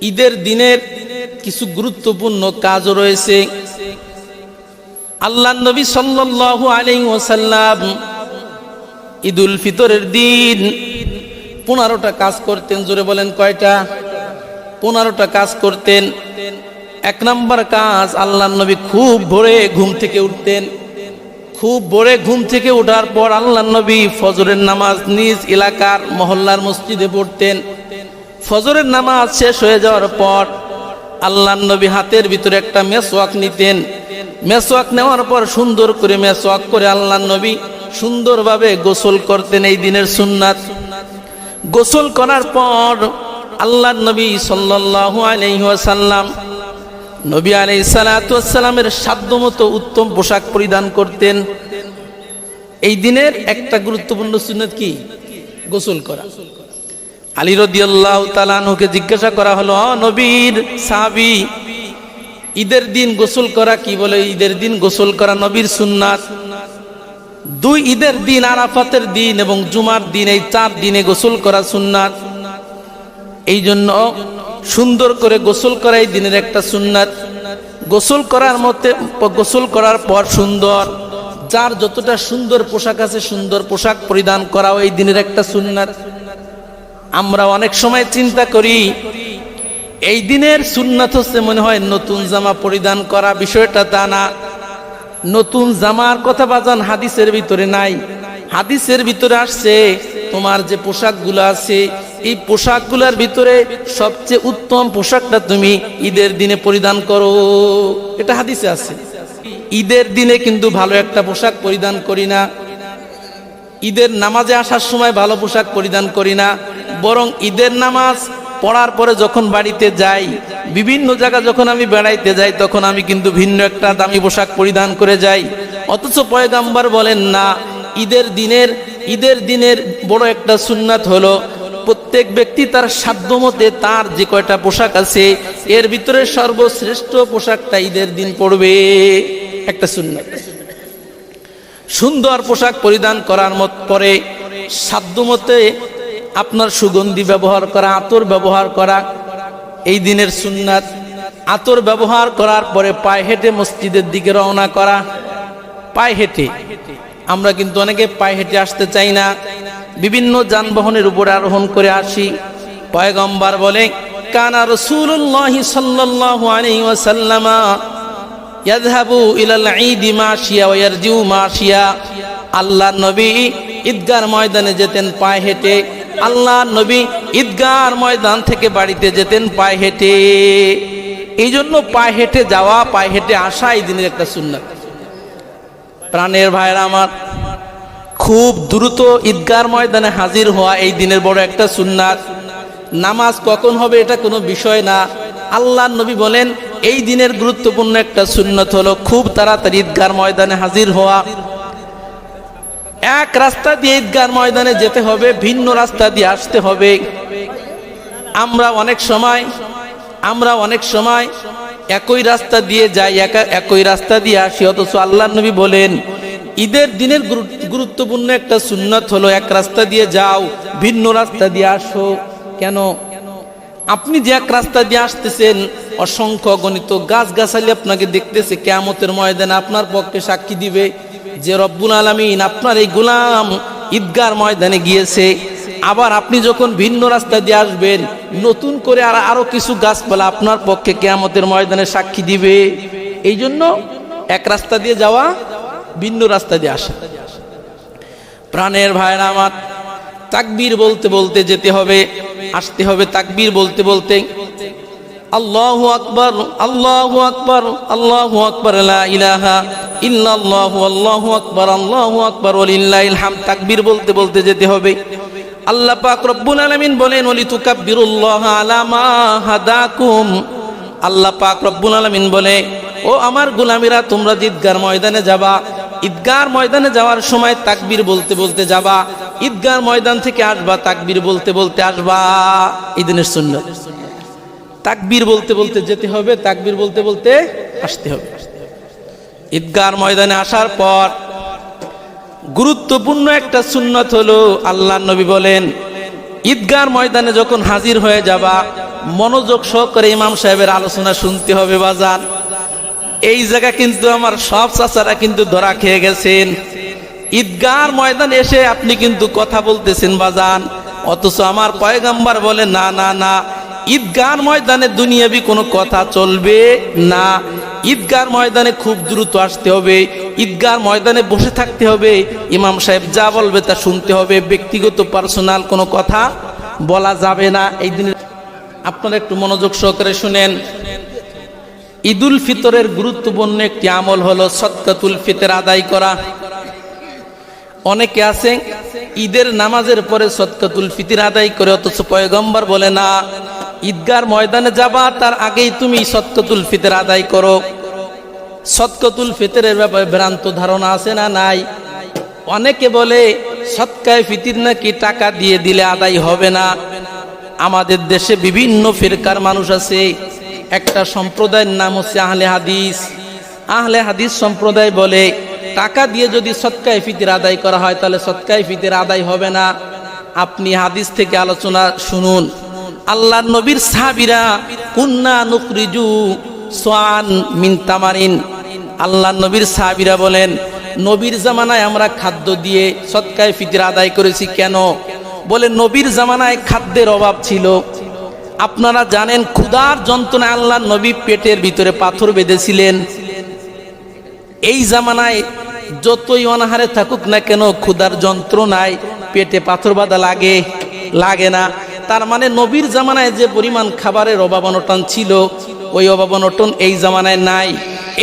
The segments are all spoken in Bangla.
ঈদের দিনের কিছু গুরুত্বপূর্ণ কাজও রয়েছে। আল্লাহ নবী সাল্লাল্লাহু আলাইহি ওয়াসাল্লাম ঈদুল ফিতরের দিন পনেরোটা কাজ করতেন, জোরে বলেন কয়টা? পনেরোটা কাজ করতেন। এক নম্বর কাজ আল্লাহ নবী খুব ভোরে ঘুম থেকে উঠতেন। খুব ভোরে ঘুম থেকে ওঠার পর আল্লাহ নবী ফজরের নামাজ নিজ এলাকার মহল্লার মসজিদে পড়তেন। ফজরের নামাজ শেষ হয়ে যাওয়ার পর আল্লাহ নবী হাতের ভিতরে একটা মেসওয়াক নিতেন। মেসওয়াক নেওয়ার পর সুন্দর করে মেসওয়াক করে আল্লাহ নবী সুন্দরভাবে গোসল করতেন এই দিনের সুন্নাত। গোসল করার পর আল্লাহ নবী সাল্লাল্লাহু আলাইহি ওয়াসাল্লাম নবী আলাইহিস সালামের সাধ্যমতো উত্তম পোশাক পরিধান করতেন। এই দিনের একটা গুরুত্বপূর্ণ সুন্নত কি? গোসল করা। আলী রদিয়াল্লাহ তালানহুকে জিজ্ঞাসা করা হলো, "অ নবীর সাহাবি, ঈদের দিন গোসল করা কি? বলে, ঈদের দিন গোসল করা নবীর সুন্নাত। দুই ঈদের দিন আরাফাতের দিন এবং জুমার দিন, এই চার দিনে গোসল করা সুন্নাত। এই জন্য সুন্দর করে গোসল করা এই দিনের একটা সুন্নাত। গোসল করার মতে, গোসল করার পর সুন্দর। যার যতটা সুন্দর পোশাক আছে, সুন্দর পোশাক পরিধান করাও এই দিনের একটা সুন্নাত। আমরা অনেক সময় চিন্তা করি, এই দিনের সুন্নাত হচ্ছে মনে হয় নতুন জামা পরিধান করা, বিষয়টা তা না। নতুন জামার কথা বাজান হাদিসের ভিতরে নাই। হাদিসের ভিতরে আসছে, তোমার যে পোশাকগুলো আছে, এই পোশাকগুলোর ভিতরে সবচেয়ে উত্তম পোশাকটা তুমি ঈদের দিনে পরিধান করো। এটা হাদিসে আছে। ঈদের দিনে কিন্তু ভালো একটা পোশাক পরিধান করি না। ঈদের নামাজে আসার সময় ভালো পোশাক পরিধান করি না। বরং ঈদের নামাজ পড়ার পরে যখন বাড়িতে যাই, বিভিন্ন জায়গা যখন আমি বেড়াইতে যাই, তখন আমি কিন্তু ভিন্ন একটা দামি পোশাক পরিধান করে যাই। অথচ পয়গাম্বার বলেন, না, ঈদের দিনের ঈদের দিনের বড় একটা সুন্নাত হলো, প্রত্যেক ব্যক্তি তার সাধ্যমতে তার যে কয়টা পোশাক আছে, এর ভিতরে সর্বশ্রেষ্ঠ পোশাকটা ঈদের দিন পড়বে। একটা সুন্নাত। সুন্দর পোশাক পরিধান করার মত পরে সাধ্যমতে আপনার সুগন্ধি ব্যবহার করা, আতর ব্যবহার করা, এই দিনের সুন্নাত, আতর ব্যবহার করার পরে পায়ে হেঁটে মসজিদের দিকে রওনা করা, পায়ে হেঁটে। আমরা কিন্তু অনেকে পায়ে হেঁটে আসতে চাই না। বিভিন্ন যানবাহনের উপরে আরোহণ করে আসি। পয়গম্বার বলে, কানা রসুল্লাহ সাল্লাল্লাহু আলাইহি ওয়াসাল্লামা ইয়াযহাবু ইলাল ঈদি মাশিয়া ওয়া ইয়ারজিউ মাশিয়া। আল্লাহ নবী ঈদগার ময়দানে যেতেন পায়ে হেঁটে। আল্লাহ নবী ঈদগার ময়দান থেকে বাড়িতে যেতেন পায়ে হেঁটে। এই জন্য পায়ে হেঁটে যাওয়া, পায়ে হেঁটে আসা এই দিনের একটা সুন্নাত। প্রাণের ভাইরা আমার, খুব দ্রুত ঈদগার ময়দানে হাজির হওয়া এই দিনের বড় একটা সুন্নাত। নামাজ কখন হবে এটা কোনো বিষয় না। আল্লাহ নবী বলেন, এই দিনের গুরুত্বপূর্ণ একটা সুন্নত হলো খুব তাড়াতাড়ি ঈদগার ময়দানে হাজির হওয়া। এক রাস্তা দিয়ে ঈদগার ময়দানে যেতে হবে, ভিন্ন রাস্তা দিয়ে আসতে হবে। আমরা অনেক সময়, আমরা অনেক সময় একই রাস্তা দিয়ে যাই, একা একই রাস্তা দিয়ে আসি। অথচ আল্লাহ নবী বলেন, ঈদের দিনের গুরুত্বপূর্ণ একটা সুন্নত হলো এক রাস্তা দিয়ে যাও, ভিন্ন রাস্তা দিয়ে আসো। কেন? আপনি যে এক রাস্তা দিয়ে আসতেছেন, অসংখ্য গণিত গাছ গাছালি আপনাকে দেখতেছে, কেয়ামতের ময়দানে আপনার পক্ষে সাক্ষী দিবে। যে রব্বুল আলমিন আপনার এই গুলাম ঈদগার ময়দানে গিয়েছে, আবার আপনি যখন ভিন্ন রাস্তা দিয়ে আসবেন, নতুন করে আর আরও কিছু গাছপালা আপনার পক্ষে কেয়ামতের ময়দানে সাক্ষী দিবে। এই জন্য এক রাস্তা দিয়ে যাওয়া, ভিন্ন রাস্তা দিয়ে আসা। প্রাণের ভাইরা আমার, তাকবীর বলতে বলতে যেতে হবে, আসতে হবে তাকবীর বলতে বলতে। আল্লাহ আকবর আল্লাহ আকবর আল্লাহ আকবর ইলাহা ইল্লাল্লাহু, আল্লাহু আকবর আল্লাহু আকবর, ওয়ালিল্লাহিল হামদ। তাকবীর বলতে বলতে যেতে হবে। আল্লাহ পাক রব্বুল আলামিন বলেন ওলি তুকাব্বিরুল্লাহ আলা মা হাদাকুম। আল্লাহ পাক রব্বুল আলামিন বলে, ও আমার গোলামীরা, তোমরা ঈদগার ময়দানে যাবা। ঈদগার ময়দানে যাওয়ার সময় তাকবীর বলতে বলতে যাবা। ঈদগার ময়দান থেকে আসবা, তাকবীর বলতে বলতে আসবা। এই দিনের সুন্নত। তাকবীর বলতে বলতে যেতে হবে, তাকবীর বলতে বলতে আসতে হবে। ঈদগার ময়দানে আসার পর গুরুত্বপূর্ণ একটা সুন্নত হলো আল্লাহ নবী বলেন, ঈদগার ময়দানে যখন হাজির হয়ে যাবা, মনোযোগ সহকারে ইমাম সাহেবের আলোচনা শুনতে হবে বাজান। এই জায়গা কিন্তু আমার সব চাচারা কিন্তু ধরা খেয়ে গেছেন। ঈদগার ময়দান এসে আপনি কিন্তু কথা বলতেছেন বাজান, অথচ আমার পয়গাম্বার বলে, না না না ঈদগার ময়দানে দুনিয়াবি কোনো কথা চলবে না। ঈদগার ময়দানে খুব দ্রুত আসতে হবে। ঈদগার ময়দানে বসে থাকতে হবে। ইমাম সাহেব যা বলবে তা শুনতে হবে। ব্যক্তিগত, পার্সোনাল কোনো কথা বলা যাবে না। এই দিনে আপনারা একটু মনোযোগ সহকারে শুনেন। ঈদুল ফিতরের গুরুত্বপূর্ণ একটি আমল হলো সৎকাতুল ফিতর আদায় করা। অনেকে আছে, ঈদের নামাজের পরে সৎকাতুল ফিতির আদায় করে, অথচ পয়গম্বর বলে, না ঈদগার ময়দানে যাবা, তার আগেই তুমি সৎকাতুল ফিতর আদায় করো। সৎকাতুল ফিতরের ব্যাপারে ভ্রান্ত ধারণা আছে না নাই? অনেকে বলে সৎকায় ফিতির নাকি টাকা দিয়ে দিলে আদায় হবে না। আমাদের দেশে বিভিন্ন ফিরকার মানুষ আছে, একটা সম্প্রদায়ের নাম হচ্ছে আহলে হাদিস। আহলে হাদিস সম্প্রদায় বলে, টাকা দিয়ে যদি সৎকায় ফিতির আদায় করা হয়, তাহলে সৎকায় ফিতির আদায় হবে না। আপনি হাদিস থেকে আলোচনা শুনুন। আল্লাহ নবীর সাহাবিরা, কুন্না নুকরিজু সোয়ান মিন তামারিন। আল্লাহ নবীর সাহাবিরা বলেন, নবীর জামানায় আমরা খাদ্য দিয়ে সৎকায় ফিতির আদায় করেছি কেন? বলে, নবীর জামানায় খাদ্যের অভাব ছিল। আপনারা জানেন, ক্ষুধার যন্ত্রণা আল্লাহ নবী পেটের ভিতরে পাথর বেঁধেছিলেন। এই জামানায় যতই অনাহারে থাকুক না কেন, ক্ষুধার যন্ত্রণায় পেটে পাথর বাঁধা লাগে লাগে না। তার মানে নবীর জামানায় যে পরিমাণ খাবারের অভাব অনটন ছিল, ওই অভাব অনটন এই জামানায় নাই।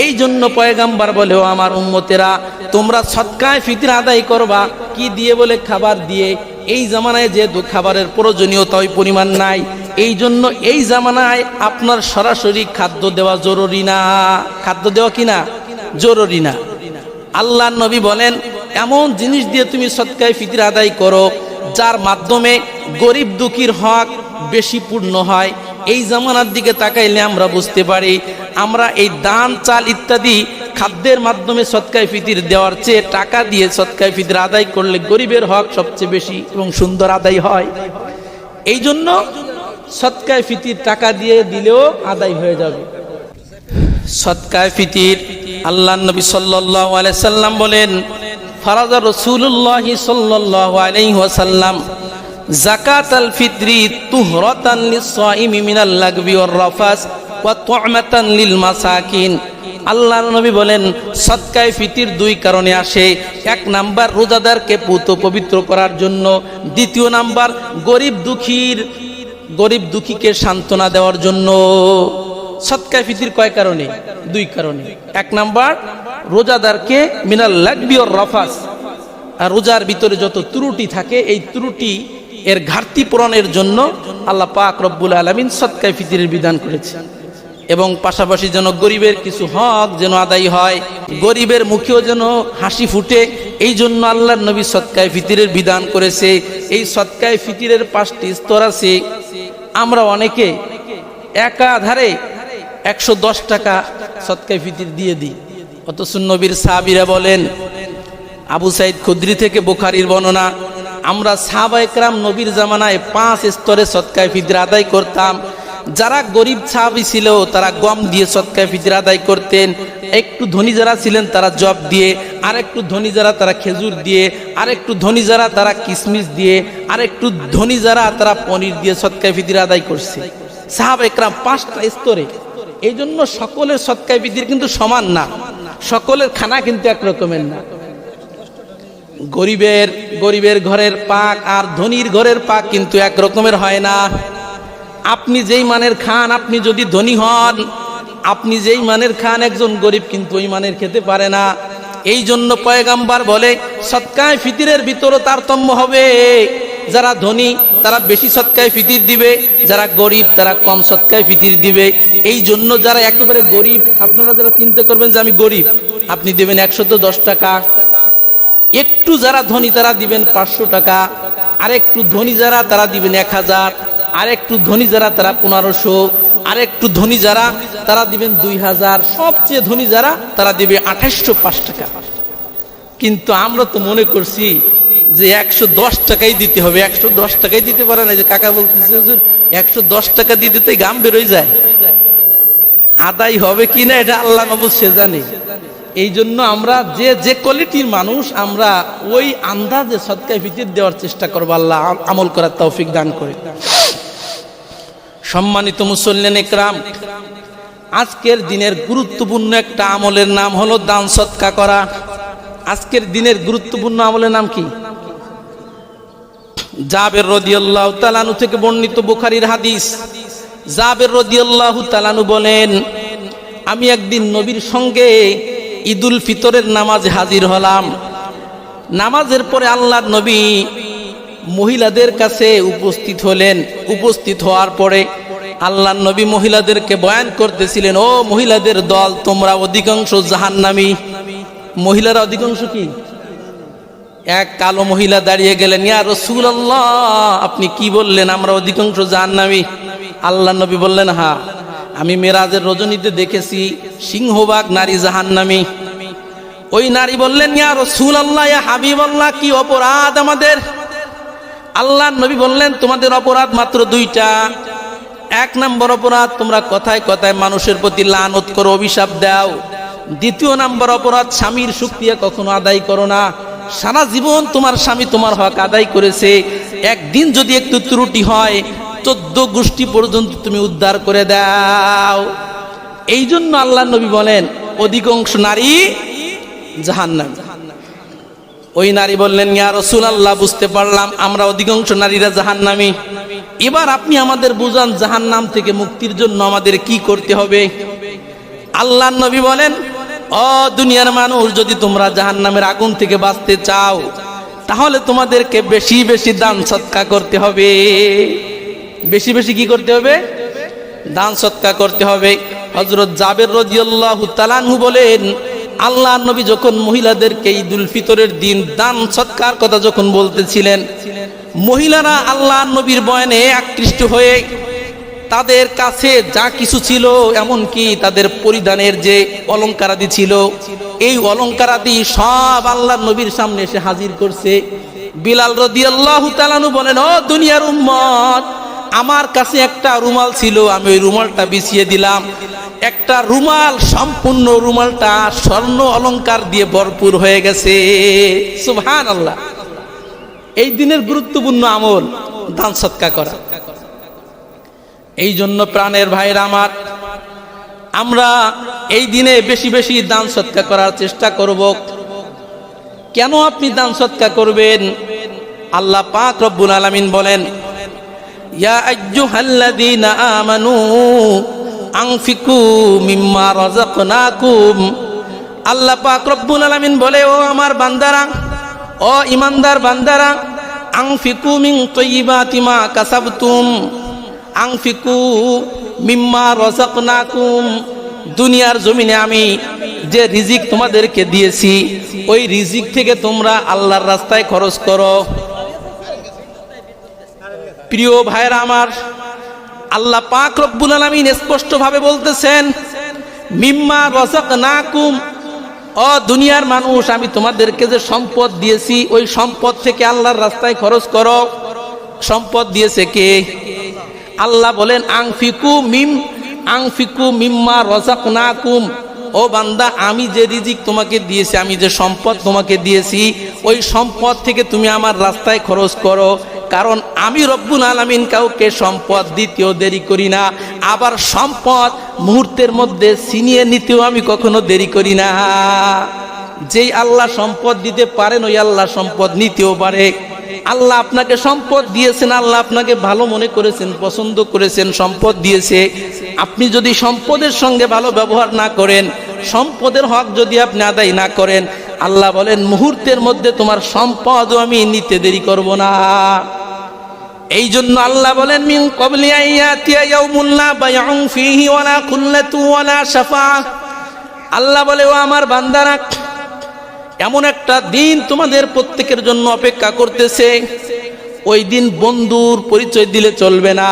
এই জন্য পয়গাম্বার বলেও আমার উম্মতেরা, তোমরা সৎকায় ফিতির আদায় করবা। কি দিয়ে বলে খাবার দিয়ে? এই জামানায় যেহেতু খাবারের প্রয়োজনীয়তা ওই পরিমাণ নাই, এই জন্য এই জামানায় আপনার সরাসরি খাদ্য দেওয়া জরুরি না। খাদ্য দেওয়া কি না? জরুরি না। আল্লাহ নবী বলেন, এমন জিনিস দিয়ে তুমি সৎকায় ফিতির আদায় করো, যার মাধ্যমে গরিব দুঃখীর হক বেশি পূর্ণ হয়। এই জামানার দিকে তাকাইলে আমরা বুঝতে পারি, আমরা এই দান, চাল ইত্যাদি খাদ্যের মাধ্যমে সৎকায় ফিতির দেওয়ার চেয়ে টাকা দিয়ে সৎকায় ফিতির আদায় করলে গরিবের হক সবচেয়ে বেশি এবং সুন্দর আদায় হয়। এই জন্য সৎকায় ফিতির টাকা দিয়ে দিলেও আদায় হয়ে যাবে। সৎকায় ফিতির আল্লাহ নবী সাল্লাহ সাল্লাম বলেন, ফারাজা রসুল্লাহ সাল্লাহ আলাইসাল্লাম জাকাত আল ফিতরি তুহরতান লিসাইমি মিনাল লাগবি ওয়ার রাফাস ওয়া তু'মাতান লিল মাসাকিন। আল্লাহ নবী বলেন, সৎকায় ফিতির দুই কারণে আসে। এক নাম্বার, রোজাদারকে পুত পবিত্র করার জন্য। দ্বিতীয় নাম্বার, গরিব দুঃখীর, গরিব দুঃখীকে সান্ত্বনা দেওয়ার জন্য। সৎকায় ফিতির কয় কারণে? দুই কারণে। এক নাম্বার, রোজাদারকে মিনাল লাগবি ওর রফাস। আর রোজার ভিতরে যত ত্রুটি থাকে, এই ত্রুটি এর ঘাটতি পূরণের জন্য আল্লাহ পাক রব্বুল আলমিন সৎকায় ফিতিরের বিধান করেছে। এবং পাশাপাশি যেন গরিবের কিছু হক যেন আদায় হয়, গরিবের মুখেও যেন হাসি ফুটে, এই জন্য আল্লাহর নবী সৎকায় ফিতিরের বিধান করেছে। এই সৎকায় ফিতিরের পাঁচটি স্তর আছে। আমরা অনেকে একাধারে একশো দশ টাকা সৎকায় ফিতির দিয়ে দিই। অথচ নবীর সাহাবিরা বলেন, আবু সাইদ খুদ্রি থেকে বোখারির বর্ণনা আমরা সাহাবা একরাম নবীর জামানায় পাঁচ স্তরে সৎকায় ফিতির আদায় করতাম। যারা গরিব সাহাবি ছিল, তারা গম দিয়ে সৎকায় ফিতির আদায় করতেন। একটু ধনী যারা ছিলেন, তারা জব দিয়ে আর একটু ধনী যারা, তারা খেজুর দিয়ে আর একটু ধনী যারা, তারা কিশমিশ দিয়ে আর একটু ধনী যারা, তারা পনির দিয়ে সৎকায় ফিতির আদায় করছে। সাহাব একরাম পাঁচটা স্তরে। এই জন্য সকলের সৎকায় বিধির কিন্তু সমান না। সকলের খানা কিন্তু একরকমের না। গরিবের গরিবের ঘরের পাক আর ধনীর ঘরের পাক কিন্তু এক রকমের হয় না। আপনি যেই মানের খান, আপনি যদি ধনী হন, আপনি যেই মানের খান, একজন গরিব কিন্তু ওই মানের খেতে পারে না। এই জন্য পয়গাম্বার বলে, সৎকায় ফিতিরের ভিতরও তারতম্য হবে। যারা ধনী, তারা বেশি সৎকায় ফিতির দিবে। যারা গরিব, তারা কম সৎকায় ফিতির দিবে। এই জন্য যারা একেবারে গরিব, আপনারা যারা চিন্তা করবেন যে আমি গরিব, আপনি দেবেন একশত দশ টাকা। একটু যারা ধনী তারা দিবেন পাঁচশো টাকা আর একটু ধনী যারা তারা দিবেন এক হাজার আর একটু ধনী যারা তারা পনেরোশো আর একটু ধনী যারা তারা দিবেন দুই হাজার, সবচেয়ে ধনী যারা তারা দিবে আঠাশশো পাঁচ টাকা। কিন্তু আমরা তো মনে করছি যে একশো দশ টাকাই দিতে হবে, একশো দশ টাকাই দিতে পারে না যে কাকা বলতেছে একশো দশ টাকা দিতে গাম বেরোয় যায়। আদায় হবে কিনা এটা আল্লাহ নবুজ সে জানে। এই জন্য আমরা যে যে কোয়ালিটির মানুষ, আমরা ওই আন্দাজে সৎকায় ভিত্তির দেওয়ার চেষ্টা করব। আল্লাহ আমল করার তৌফিক দান করে। সম্মানিত মুসল্লেন একরাম, আজকের দিনের গুরুত্বপূর্ণ একটা আমলের নাম হলো দান সৎকা করা। আজকের দিনের গুরুত্বপূর্ণ আমলের নাম কি? জাবের রদিয়াল্লাহ তালানু থেকে বর্ণিত বুখারির হাদিস। জাবের রদিয়াল্লাহ তালানু বলেন, আমি একদিন নবীর সঙ্গে ঈদুল ফিতরের নামাজ হাজির হলাম। নামাজের পরে আল্লাহর নবী মহিলাদের কাছে উপস্থিত হলেন। উপস্থিত হওয়ার পরে আল্লাহর নবী মহিলাদেরকে বয়ান করতেছিলেন, ও মহিলাদের দল, তোমরা অধিকাংশ জাহান্নামী। মহিলারা অধিকাংশ কি? এক কালো মহিলা দাঁড়িয়ে গেলেন, ইয়া রসুল আল্লাহ আপনি কি বললেন, আমরা অধিকাংশ জাহান্নামী? আল্লাহ নবী বললেন হা আমি মেরাজের রজনীতে দেখেছি সিংহবাগ নারী জাহান্নামী। ওই নারী বললেন, ইয়া রসুল আল্লাহ ইয়া হাবিব আল্লাহ কি অপরাধ আমাদের? আল্লাহ নবী বললেন, তোমাদের অপরাধ মাত্র দুইটা। এক নম্বর অপরাধ, তোমরা কথায় কথায় মানুষের প্রতি লানত করো, অভিশাপ দাও। দ্বিতীয় নম্বর অপরাধ, স্বামীর শুক্রিয়া কখনো আদায় করো না। সারা জীবন তোমার স্বামী তোমার হক আদায় করেছে। একদিন যদি একটু ত্রুটি হয় চোদ্দ গোষ্ঠী পর্যন্ত তুমি উদ্ধার করে দাও। এই জন্য আল্লাহ নবী বলেন, অধিকাংশ নারী জাহান্নামী। ওই নারী বললেন, ইয়া রসুল আল্লাহ বুঝতে পারলাম, আমরা অধিকাংশ নারীরা জাহান্নামী। এবার আপনি আমাদের বুঝান, জাহান্নাম থেকে মুক্তির জন্য আমাদের কি করতে হবে? আল্লাহ নবী বলেন ও দুনিয়ার মানুষ, যদি তোমরা জাহান্নামের আগুন থেকে বাঁচতে চাও, তাহলে তোমাদেরকে বেশি বেশি দান সৎকা করতে হবে। বেশি বেশি কি করতে হবে? দান সৎকা করতে হবে। হজরত জাবের রদিয়াল্লাহু তালানহু বলেন আল্লাহ নবী যখন মহিলাদেরকে ঈদুল ফিতরের দিন দান সৎকার কথা যখন বলতেছিলেন, মহিলারা আল্লাহ নবীর বয়নে আকৃষ্ট হয়ে তাদের কাছে যা কিছু ছিল, এমনকি তাদের পরিধানের যে অলঙ্কারাদি ছিল, এই অলঙ্কারাদি সব আল্লাহ নবীর সামনে এসে হাজির করছে। বিলাল রদিয়াল্লাহু তালানু বলেন, ও দুনিয়ার উম্মত আমার কাছে একটা রুমাল ছিল, আমি ওই রুমালটা বিছিয়ে দিলাম। একটা রুমাল, সম্পূর্ণ রুমালটা স্বর্ণ অলঙ্কার দিয়ে ভরপুর হয়ে গেছে। সুবহান আল্লাহ এই দিনের গুরুত্বপূর্ণ আমল, দান সৎকা করা। এই জন্য প্রাণের ভাইরা আমার, আমরা এই দিনে বেশি বেশি দান সৎকা করার চেষ্টা করব। কেন আপনি দান সৎকা করবেন? আল্লাহ পাক রব্বুল আলামিন বলেন ইয়া আমানু মিম্মা আলামিন বলে, ও আমার বান্দারা, ও ইমানদার বান্দারা মা মিম্মা দুনিয়ার জমিনে আমি যে রিজিক তোমাদেরকে দিয়েছি, ওই রিজিক থেকে তোমরা আল্লাহর রাস্তায় খরচ করো। প্রিয় ভাইয়েরা আমার, আল্লাহ পাক রব্বুল আলামিন স্পষ্ট ভাবে বলতেছেন, মিম্মা রসক নাকুম ও দুনিয়ার মানুষ, আমি তোমাদেরকে যে সম্পদ দিয়েছি, ওই সম্পদ থেকে আল্লাহর রাস্তায় খরচ করো। সম্পদ দিয়েছে কে? আল্লাহ বলেন, আংফিকু মিম, আংফিকু মিম্মা রসাক নাকুম ও বান্দা, আমি যে রিজিক তোমাকে দিয়েছি, আমি যে সম্পদ তোমাকে দিয়েছি, ওই সম্পদ থেকে তুমি আমার রাস্তায় খরচ করো। কারণ আমি রব্বুল আলমিন কাউকে সম্পদ দিতেও দেরি করি না, আবার সম্পদ মুহূর্তের মধ্যে ছিনিয়ে নিতেও আমি কখনো দেরি করি না। যেই আল্লাহ সম্পদ দিতে পারেন, ওই আল্লাহ সম্পদ নিতেও পারে। আল্লাহ আপনাকে সম্পদ দিয়েছেন, আল্লাহ আপনাকে ভালো মনে করেছেন, পছন্দ করেছেন, সম্পদ দিয়েছে। আপনি যদি সম্পদের সঙ্গে ভালো ব্যবহার না করেন, সম্পদের হক যদি আপনি আদায় না করেন, আল্লাহ বলেন, মুহূর্তের মধ্যে তোমার সম্পদও আমি নিতে দেরি করব না। এই জন্য আল্লাহ বলেন, মিন কবলি আইয়াতিয়া ইয়াউমুন লা বাইউন ফীহি ওয়ালা কুল্লাতু ওয়ালা শাফা। আল্লাহ বলে, ও আমার বান্দারা, এমন একটা দিন তোমাদের প্রত্যেকের জন্য অপেক্ষা করতেছে। ওই দিন বন্ধুর পরিচয় দিলে চলবে না।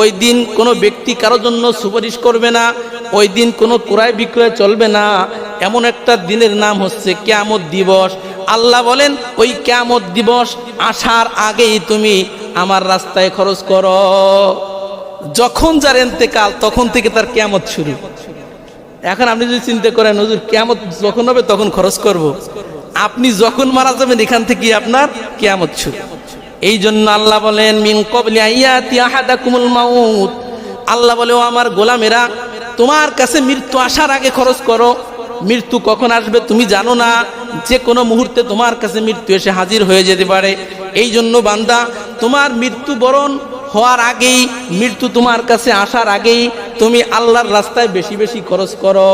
ওই দিন কোনো ব্যক্তি কারোর জন্য সুপারিশ করবে না। ওই দিন কোনো ক্রয় বিক্রয় চলবে না। এমন একটা দিনের নাম হচ্ছে কেয়ামত দিবস। আল্লাহ বলেন, ওই কেয়ামত দিবস আসার আগেই তুমি আমার রাস্তায় খরচ করো। যখন যার এন্তেকাল তখন থেকে তার কেয়ামত শুরু। এখন আপনি যদি চিন্তা করেন, হুজুর, কেয়ামত যখন হবে, তখন খরচ করব। আপনি যখন মারা যাবেন, এখান থেকে আপনার কেয়ামত শুরু। এই জন্য আল্লাহ বলেন, মিন কবলি আইয়াতি আহাদাকুমুল মাউত। আল্লাহ বলে, ও আমার গোলামেরা, তোমার কাছে মৃত্যু আসার আগে খরচ করো। মৃত্যু কখন আসবে তুমি জানো না? যে কোনো মুহূর্তে তোমার কাছে মৃত্যু এসে হাজির হয়ে যেতে পারে। এই জন্য বান্দা, তোমার মৃত্যু বরণ হওয়ার আগেই, মৃত্যু তোমার কাছে আসার আগেই তুমি আল্লাহর রাস্তায় বেশি বেশি খরচ করো।